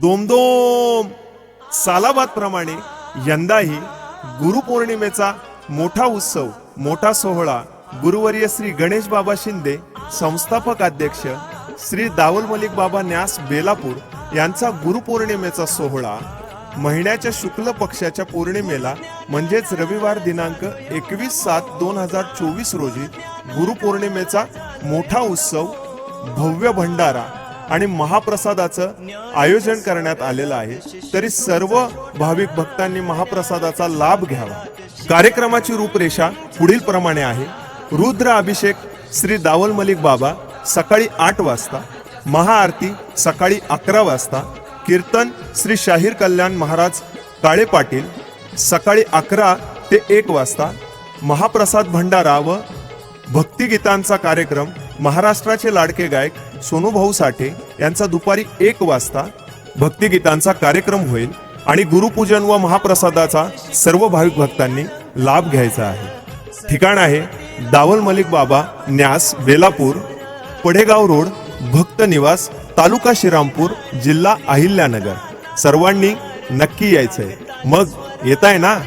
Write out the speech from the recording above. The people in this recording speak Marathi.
दोमदोम सालाबाद प्रमाणे यंदाही गुरुपौर्णिमेचा मोठा उत्सव मोठा सोहळा गुरुवर्य श्री गणेश बाबा शिंदे संस्थापक अध्यक्ष श्री दावल मलिक बाबा न्यास बेलापूर यांचा गुरुपौर्णिमेचा सोहळा महिन्याच्या शुक्ल पक्षाच्या पौर्णिमेला म्हणजेच रविवार दिनांक एकवीस सात दोन हजार चोवीस रोजी गुरुपौर्णिमेचा मोठा उत्सव भव्य भंडारा आणि महाप्रसादाचं आयोजन करण्यात आलेलं आहे. तरी सर्व भाविक भक्तांनी महाप्रसादाचा लाभ घ्यावा. कार्यक्रमाची रूपरेषा पुढील प्रमाणे आहे. रुद्र अभिषेक श्री दावल मलिक बाबा सकाळी आठ वाजता महाआरती सकाळी अकरा वाजता कीर्तन श्री शाहीर कल्याण महाराज काळे पाटील सकाळी अकरा ते एक वाजता महाप्रसाद भंडारा व भक्तिगीतांचा कार्यक्रम महाराष्ट्राचे लाडके गायक सोनूभाऊ साठे यांचा दुपारी एक वाजता भक्तिगीतांचा कार्यक्रम होईल आणि गुरुपूजन व महाप्रसादाचा सर्व भाविक भक्तांनी लाभ घ्यायचा आहे. ठिकाण आहे दावल मलिक बाबा न्यास बेलापूर पडेगाव रोड भक्त निवास तालुका श्रीरामपूर जिल्हा अहिल्यानगर. सर्वांनी नक्की यायचंय. मग येताय ना?